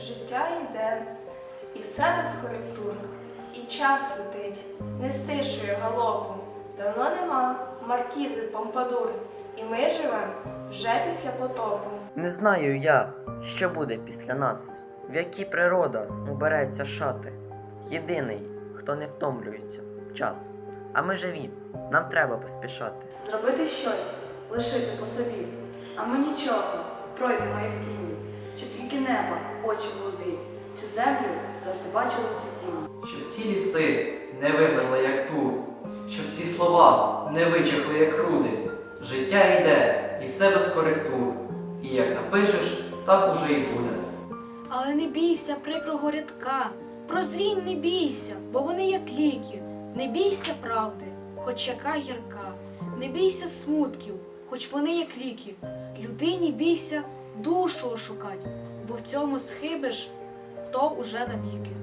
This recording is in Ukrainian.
життя йде, і все без коректур, і час летить, не стишує галопу. Давно нема маркізи помпадур, і ми живем вже після потопу. Не знаю я, що буде після нас, в які природа убереться шати. Єдиний, хто не втомлюється, час. А ми живі, нам треба поспішати. Зробити щось, лишити по собі. А ми нічого, пройдемо як тіні, небо, очі голубі, цю землю завжди бачили в цвітінні. Щоб ці ліси не вимерли, як тур, щоб ці слова не вичахли, як груди. Життя йде, і все без коректур. І як напишеш, так уже і буде. Але не бійся прикрого рядка, прозрій не бійся, бо вони як ліки. Не бійся правди, хоч яка гірка, не бійся смутків, хоч вони як ліки. Людині бійся душу ошукать, бо в цьому схибиш, то уже навіки.